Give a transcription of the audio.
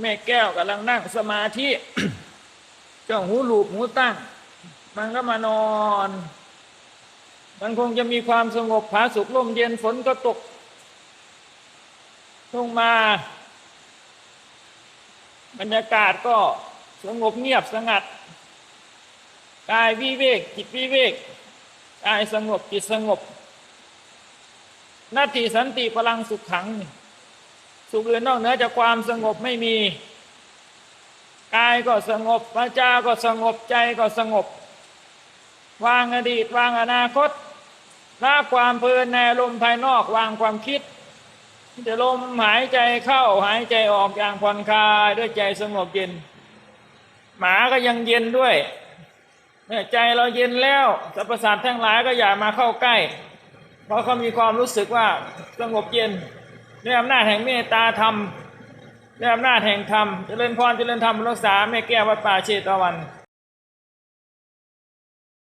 แม่แก้วกำลังนั่งสมาธิเจ้าหูหลูบหูตั้ง มันก็มานอน มันคงจะมีความสงบผาสุกลมเย็นฝนก็ตกลงมา บรรยากาศก็สงบเงียบสงัด กายวิเวกจิตวิเวกกายสงบจิตสงบนาทีสันติพลังสุขขัง สุขอื่นนอกเหนือจากความสงบไม่มี กายก็สงบวาจาก็สงบใจก็สงบ วางอดีตวางอนาคตละความเพลินในลมภายนอกวางความคิดจะลมหายใจเข้าหายใจออกอย่างผ่อนคลายด้วยใจสงบเย็น หมาก็ยังเย็นด้วยเนี่ยใจเราเย็นแล้วสรรพสัตว์ทั้งหลายก็อย่ามาเข้าใกล้ เพราะเขามีความรู้สึกว่าสงบเย็น ด้วยอำนาจแห่งเมตตาธรรมด้วยอำนาจแห่งธรรมเจริญพรเจริญธรรมรักษาแม่แก้ววัดป่าเชตวัน